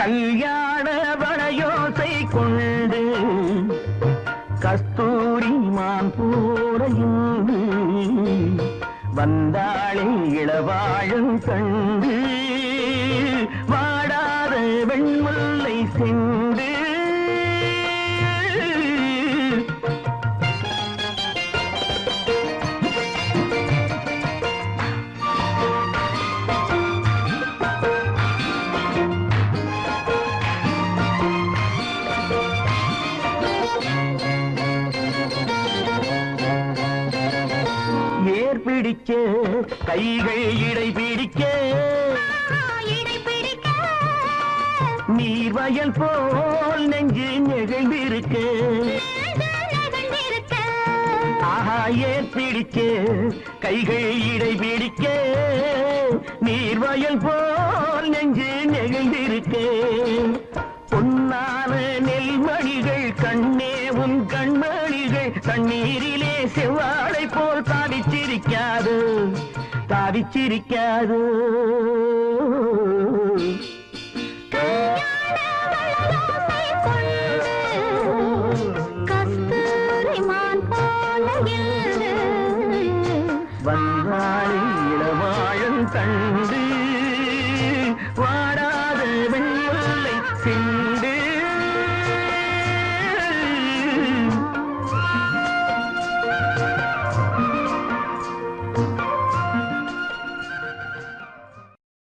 கல்யாண வளையோசை கொண்டு கஸ்தூரி மான் போரையுண்டு வந்தாளே இளவாழும் கண்டு வாடாத வெண்முல்லை சென்று பிடிக்க கைகள் இடை பிடிக்க. நீர் வயல் போல் நெஞ்சு நெகிழ்ந்திருக்க. ஆஹா ஏர் பிடிக்க கைகள் இடை பிடிக்க. நீர் வயல் போல் நெஞ்சு நெகிழ்ந்திருக்க. பொன்னான நெல்மணிகள் கண்ணே உன் கண்மணிகள் தண்ணீரிலே செவ்வாழை சிரிக்காது தாவிச்சிரிக்காது. வந்தாளி இளவாழும் தன்